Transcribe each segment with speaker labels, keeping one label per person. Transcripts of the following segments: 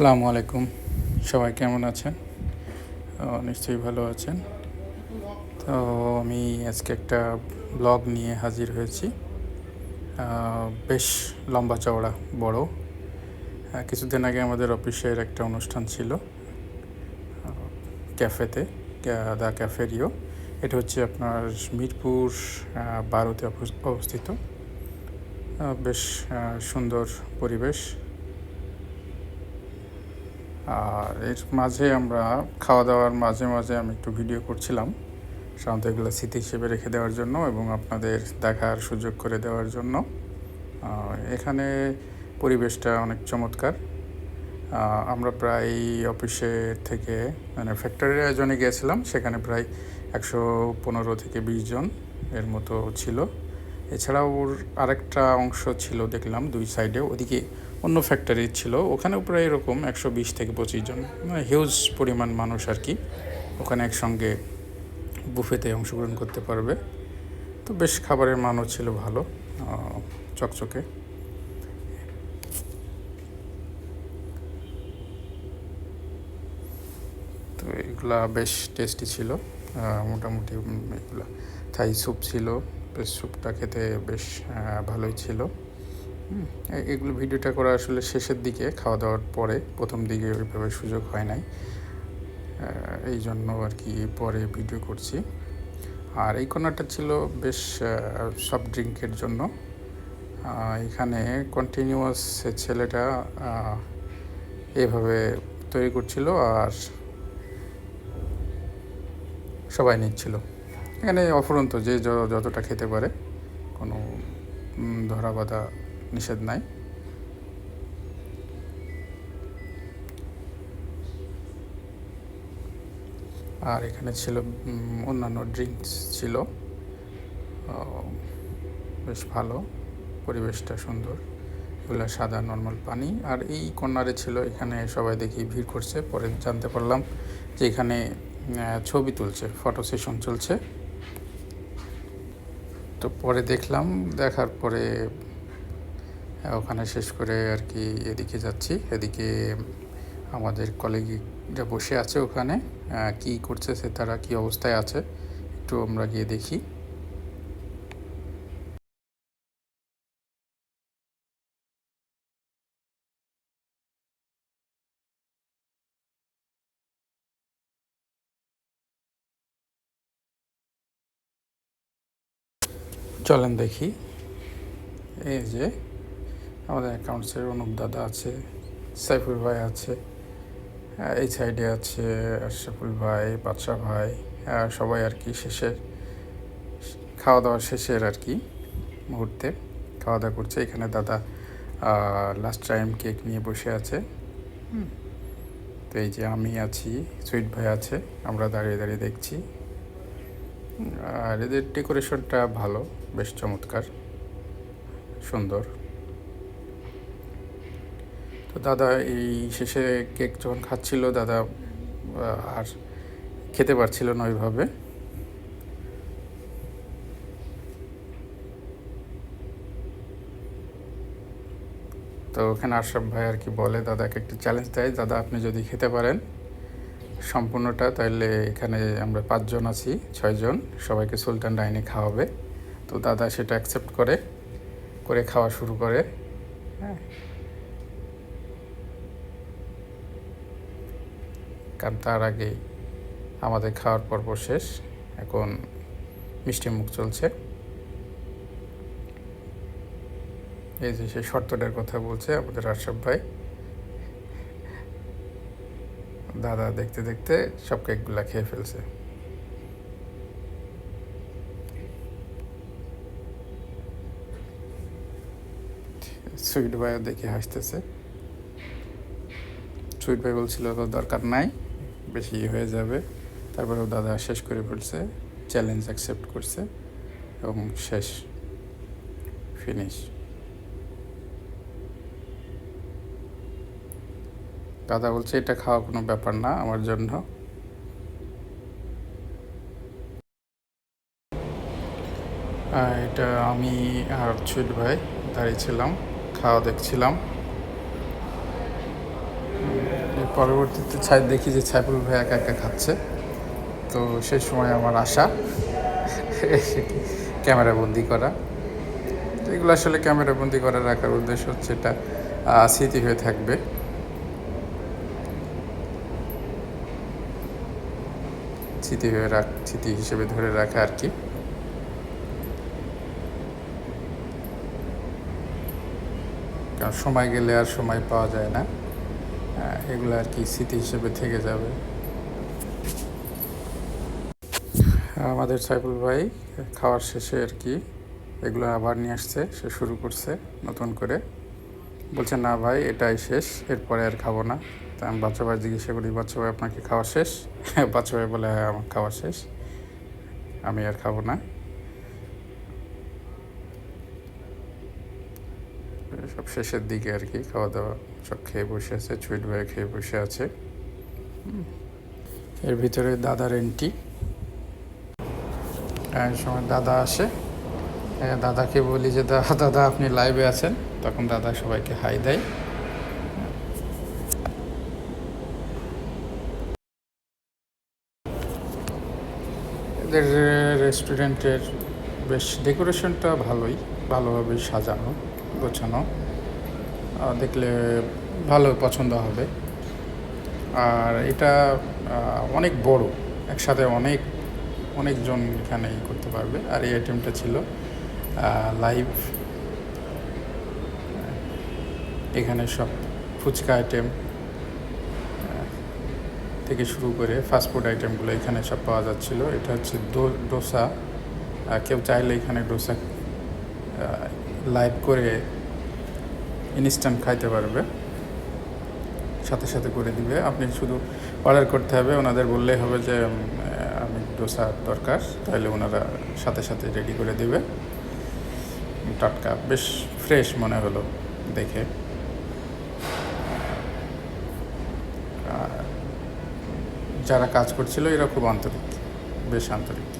Speaker 1: আসসালামু আলাইকুম। সবাই কেমন আছেন? নিশ্চয়ই ভালো আছেন। তো, আমি আজকে একটা ব্লগ নিয়ে হাজির হয়েছি। বেশ লম্বা চওড়া, বড়। কিছুদিন আগে আমাদের অফিসের একটা অনুষ্ঠান ছিল ক্যাফেতে, ক্যা- দ্য ক্যাফেরিও। এটা হচ্ছে আপনার মিরপুর বারোতে অবস্থিত। বেশ সুন্দর পরিবেশ। আর এর মাঝে আমরা খাওয়া দাওয়ার মাঝে মাঝে আমি একটু ভিডিও করছিলাম। সাধারণত এগুলো স্মৃতি হিসেবে রেখে দেওয়ার জন্য এবং আপনাদের দেখার সুযোগ করে দেওয়ার জন্য। এখানে পরিবেশটা অনেক চমৎকার। আমরা প্রায় অফিসে থেকে মানে ফ্যাক্টরির আয়োজনে গিয়েছিলাম। সেখানে প্রায় একশো পনেরো থেকে বিশ জন এর মতো ছিল। এছাড়াও ওর আরেকটা অংশ ছিল দেখলাম দুই সাইডে ওদিকে অন্য ফ্যাক্টরি ছিল, ওখানেও প্রায় এরকম একশো বিশ থেকে পঁচিশ জন মানে হিউজ পরিমাণ মানুষ আর কি, ওখানে একসঙ্গে বুফেতে অংশগ্রহণ করতে পারবে। তো বেশ খাবারের মানও ছিল ভালো চকচকে। তো এগুলা বেশ টেস্টি ছিল মোটামুটি এগুলা থাই স্যুপ ছিল। বেশ স্যুপটা খেতে বেশ ভালোই ছিল। এগুলো ভিডিওটা করা আসলে শেষের দিকে, খাওয়া দাওয়ার পরে, প্রথম দিকে ওইভাবে সুযোগ হয় নাই। এই জন্য আর কি পরে ভিডিও করছি। আর এই কর্নারটা ছিল বেশ সফট ড্রিঙ্কের জন্য। এখানে কন্টিনিউয়াস ছেলেটা এভাবে তৈরি করছিল আর সবাই নিচ্ছিল। এখানে অফুরন্ত যে যতটা খেতে পারে, কোনো ধরা বাঁধা নিষেধ নাই। আর এখানে ছিল অন্যান্য ড্রিঙ্কস ছিল। বেশ ভালো, পরিবেশটা সুন্দর। এগুলো সাদা নর্মাল পানি। আর এই কর্নারে ছিল, এখানে সবাই দেখি ভিড় করছে। পরে জানতে পারলাম যে এখানে ছবি তুলছে, ফটো সেশন চলছে। তো পরে দেখলাম, দেখার পরে ওখানে শেষ করে আর কি এদিকে যাচ্ছি। এদিকে আমাদের কলিগরা বসে আছে ওখানে কি করছে সে তারা কি অবস্থায় আছে একটু আমরা গিয়ে দেখি। চলেন দেখি। এই যে আমাদের অ্যাকাউন্টসের অনুপ দাদা আছে সাইফুল ভাই আছে এই সাইডে আছে আশরাফুল ভাই বাদশা ভাই সবাই আর কি শেষে খাওয়া দাওয়া শেষের আর কি মুহূর্তে খাওয়া দাওয়া করছে। এখানে দাদা লাস্ট টাইম কেক নিয়ে বসে আছে। তো এই যে আমি আছি সুইট ভাই আছে আমরা দাঁড়িয়ে দাঁড়িয়ে দেখছি। আর এদের ডেকোরেশনটা ভালো। বেশ চমৎকার, সুন্দর। তো দাদা এই শেষে কেক যখন খাচ্ছিল, দাদা আর খেতে পারছিল না ওইভাবে। তো ওখানে আশরাফ ভাই আর কি বলে, দাদাকে একটি চ্যালেঞ্জ দেয়, দাদা, আপনি যদি খেতে পারেন সম্পূর্ণটা তাহলে এখানে আমরা পাঁচজন আছি, ছয়জন, সবাইকে সুলতান ডাইনে খাওয়াবে। তো দাদা সেটা অ্যাকসেপ্ট করে করে খাওয়া শুরু করে। হ্যাঁ। কারণ তার আগেই আমাদের খাওয়ার পর্ব শেষ। এখন মিষ্টি মুখ চলছে। এই যে সেই শর্তটার কথা বলছে আমাদের আশরাফ ভাই। দাদা দেখতে দেখতে সব কেকগুলা খেয়ে ফেলছে। সুইট ভাইও দেখে হাসতেছে। সুইট ভাই বলছিল তো দরকার নাই, বেশি হয়ে যাবে। তারপরেও দাদা শেষ করে ফেলছে চ্যালেঞ্জ অ্যাকসেপ্ট করছে এবং শেষ ফিনিশ দাদা বলছে, এটা খাওয়া কোনো ব্যাপার না আমার জন্য। এটা আমি আর সুইট ভাই দাঁড়িয়েছিলাম খাওয়া দেখছিলাম। পরবর্তীতে ছাই দেখি যে ছাইফুল ভাই একা একা খাচ্ছে। তো সেই সময় আমার আশা ক্যামেরা বন্দি করা। তো এগুলো আসলে ক্যামেরা বন্দি করে রাখার উদ্দেশ্য হচ্ছে এটা স্মৃতি হয়ে থাকবে। স্মৃতি হয়ে রাখ স্মৃতি হিসেবে ধরে রাখা আর কি। কারণ সময় গেলে আর সময় পাওয়া যায় না। এগুলো আর কি স্মৃতি হিসেবে থেকে যাবে। আমাদের সাইফুল ভাই খাওয়ার শেষে আর কি এগুলো আবার নিয়ে আসছে, সে শুরু করছে নতুন করে। বলছে, না ভাই, এটাই শেষ, এরপরে আর খাব না। তা আমি বাচ্চা ভাই জিজ্ঞাসা করি, বাচ্চা ভাই, আপনার কি খাওয়া শেষ? বাচ্চা ভাই বলে হ্যাঁ আমার খাওয়া শেষ, আমি আর খাব না। সব শেষের দিকে আর কি খাওয়া দাওয়া সব খেয়ে বসে আছে সুইট ভাই খেয়ে বসে আছে। এর ভিতরে দাদার এন্টি সময় দাদা আসে। দাদাকে বলি যে দাদা দাদা আপনি লাইভে আছেন? তখন দাদা সবাইকে হাই দেয়। এদের রেস্টুরেন্টের বেশ ডেকোরেশনটা ভালোই ভালোভাবে সাজানো। গোছানো দেখলে ভালো পছন্দ হবে। আর এটা অনেক বড়, একসাথে অনেক, অনেকজন এখানে করতে পারবে। আর এই আইটেমটা ছিল লাইভ এখানে সব ফুচকা আইটেম থেকে শুরু করে ফাস্টফুড আইটেমগুলো এখানে সব পাওয়া যাচ্ছিল। এটা হচ্ছে ডোসা কেউ চাইলে এখানে ডোসা লাইভ করে ইনস্ট্যান্ট খাইতে পারবে। সাথে সাথে করে দিবে। আপনি শুধু অর্ডার করতে হবে। ওনাদের বললেই হবে যে আমি ডোসা দরকার। তাহলে ওনারা সাথে সাথে রেডি করে দিবে। টাটকা বেশ ফ্রেশ মনে হলো দেখে। যারা কাজ করছিল, এরা খুব আন্তরিক, বেশ আন্তরিক।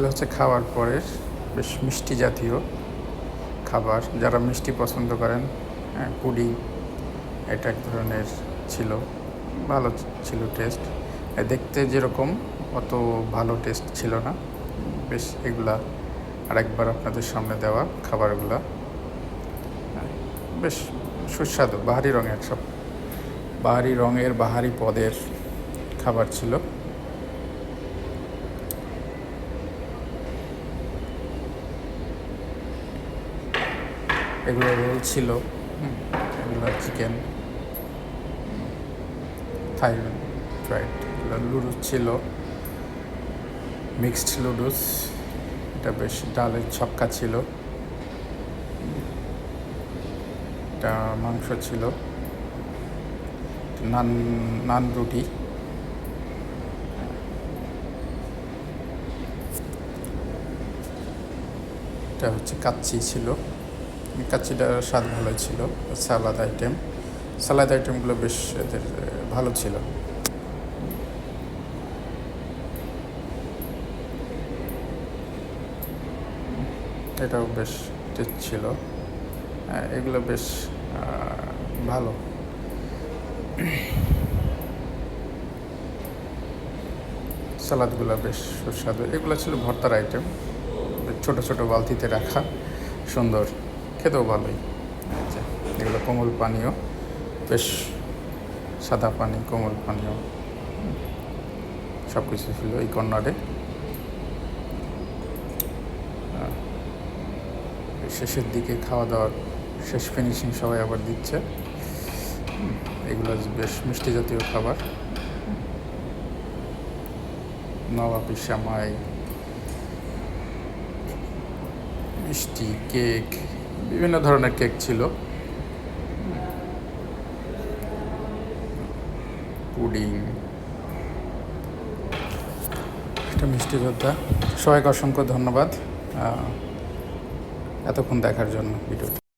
Speaker 1: এগুলো হচ্ছে খাওয়ার পরে বেশ মিষ্টি জাতীয় খাবার। যারা মিষ্টি পছন্দ করেন হ্যাঁ, পুডিং এটা এক ধরনের ছিল ভালো ছিল টেস্ট দেখতে যেরকম অত ভালো টেস্ট ছিল না। বেশ এগুলা আরেকবার আপনাদের সামনে দেওয়া খাবারগুলা। হ্যাঁ, বেশ সুস্বাদু বাহারি রঙের সব বাহারি রঙের বাহারি পদের খাবার ছিল। এগুলো রোল ছিল। এগুলো চিকেন থাই ফ্রাইড এগুলো লুডুস ছিল। মিক্সড লুডুস এটা বেশ ডালের ছক্কা ছিল। এটা মাংস ছিল। নান নান রুটি। এটা হচ্ছে কাচ্চি ছিল। কাচ্চিটার স্বাদ ভালো ছিল, সালাদ আইটেম সালাদ আইটেমগুলো বেশ এদের ভালো ছিল। এটাও বেশ টেস্ট ছিল। এগুলো বেশ ভালো। সালাদগুলো বেশ সুস্বাদু। এগুলো ছিল ভর্তার আইটেম ছোট ছোট বালতিতে রাখা। সুন্দর। খেতেও ভালোই। আচ্ছা। এগুলো কোমল পানীয় বেশ সাদা পানি কোমল পানীয়। সব কিছু ছিল এই কর্নারে। শেষের দিকে খাওয়া দাওয়ার শেষ ফিনিশিং সবাই আবার দিচ্ছে। এগুলো বেশ মিষ্টি জাতীয় খাবার। নবাবি সামাই মিষ্টি কেক বিভিন্ন ধরনের কেক ছিল। পুডিং। একটা মিষ্টি যোদ্ধা। সবাইকে অসংখ্য ধন্যবাদ এতক্ষণ দেখার জন্য ভিডিওটি